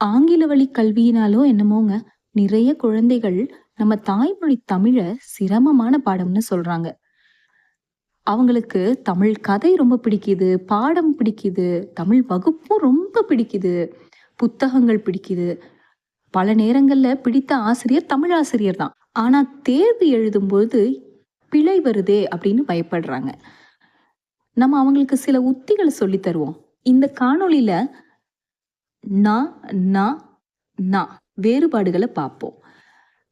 ஆங்கில வழி கல்வியினாலோ என்னமோங்க நிறைய குழந்தைகள் நம்ம தாய்மொழி தமிழ சிரமமான பாடம்னு சொல்றாங்க. அவங்களுக்கு தமிழ் கதை ரொம்ப பிடிக்குது பாடம் பிடிக்குது தமிழ் வகுப்பும் ரொம்ப பிடிக்குது புத்தகங்கள் பிடிக்குது. பல நேரங்கள்ல பிடித்த ஆசிரியர் தமிழ் ஆசிரியர் தான். ஆனா தேர்வு எழுதும்போது பிழை வருதே அப்படின்னு பயப்படுறாங்க. நம்ம அவங்களுக்கு சில உத்திகளை சொல்லி தருவோம். இந்த காணொளியில நான் நான் நான் வேறுபாடுகளை பார்ப்போம்.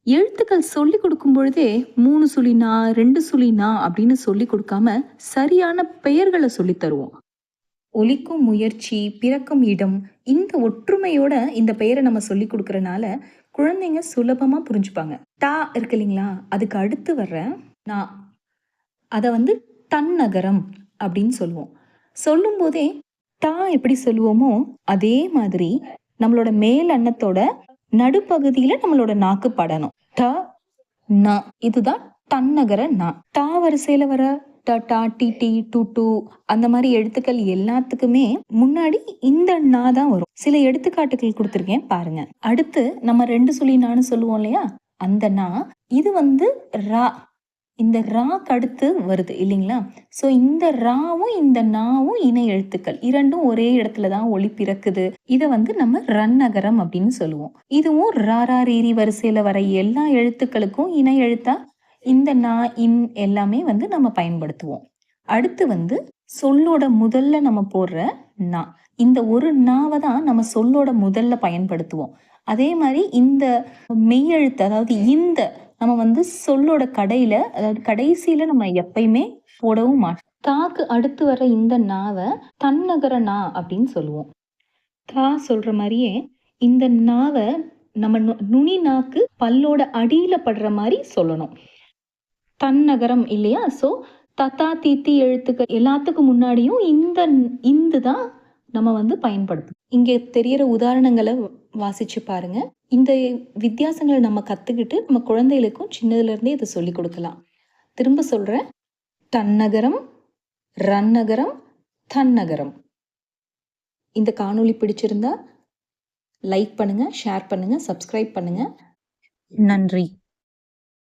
எழுத்துக்கள் சொல்லி கொடுக்கும் பொழுதே மூணு சுழினா ரெண்டு சுழினா அப்படின்னு சொல்லி கொடுக்காம சரியான பெயர்களை சொல்லி தருவோம். ஒலிக்கும் முயற்சி பிறக்கும் இடம் இந்த ஒற்றுமையோட இந்த பெயரை நம்ம சொல்லி கொடுக்கறனால குழந்தைங்க சுலபமா புரிஞ்சுப்பாங்க. தா இருக்கு இல்லைங்களா? அதுக்கு அடுத்து வர்ற நான் அதை வந்து தன்னகரம் அப்படின்னு சொல்லுவோம். சொல்லும் தான் எப்படி சொல்லுவோமோ அதே மாதிரி நம்மளோட மேல் அன்னத்தோட நடுப்பகுதியில நம்மளோட நாக்கு படணும். ட ந இதுதான் தன்னகர நா. டா வரிசையில வர ட டா டி டி டு டு அந்த மாதிரி எழுத்துக்கள் எல்லாத்துக்குமே முன்னாடி இந்த நா தான் வரும். சில எடுத்துக்காட்டுகள் கொடுத்துருக்கேன் பாருங்க. அடுத்து நம்ம ரெண்டு சொல்லி நானும் சொல்லுவோம் இல்லையா? அந்த நா இது வந்து ரா. இந்த ராக்கு அடுத்து வருது இல்லைங்களா? ஸோ இந்த ராவும் இந்த நாவும் இணை எழுத்துக்கள் இரண்டும் ஒரே இடத்துல தான் ஒளி பிறக்குது. இதை வந்து நம்ம ரன்னகரம் அப்படின்னு சொல்லுவோம். இதுவும் ராரா ரீரி வரிசையில வர எல்லா எழுத்துக்களுக்கும் இணை எழுத்தா? இந்த நா இன் எல்லாமே வந்து நம்ம பயன்படுத்துவோம். அடுத்து வந்து சொல்லோட முதல்ல நம்ம போடுற நா. இந்த ஒரு நாவை தான் நம்ம சொல்லோட முதல்ல பயன்படுத்துவோம். அதே மாதிரி இந்த மெய்யெழுத்து அதாவது இந்த நம்ம வந்து சொல்லோட கடையில அதாவது கடைசியில நம்ம எப்பயுமே போடவும் மாட்டோம். தாக்கு அடுத்து வர இந்த நாவை தன்னகர நா அப்படின்னு சொல்லுவோம். தா சொல்ற மாதிரியே இந்த நாவை நம்ம நு- நுனி நாக்கு பல்லோட அடியில படுற மாதிரி சொல்லணும். தன்னகரம் இல்லையா? ஸோ தத்தா தீத்தி எழுத்துக்கள் எல்லாத்துக்கும் முன்னாடியும் இந்த இந்து தான் நம்ம வந்து பயன்படுத்தும் இங்கே தெரிகிற உதாரணங்களை வாசிச்சு பாருங்க. இந்த வித்தியாசங்களை நம்ம கத்துக்கிட்டு நம்ம குழந்தைகளுக்கும் சின்னதுலேருந்தே இதை சொல்லி கொடுக்கலாம். திரும்ப சொல்றேன். தன்னகரம் ரன்னகரம் தன்னகரம். இந்த காணொளி பிடிச்சிருந்தா லைக் பண்ணுங்க ஷேர் பண்ணுங்க சப்ஸ்கிரைப் பண்ணுங்க. நன்றி.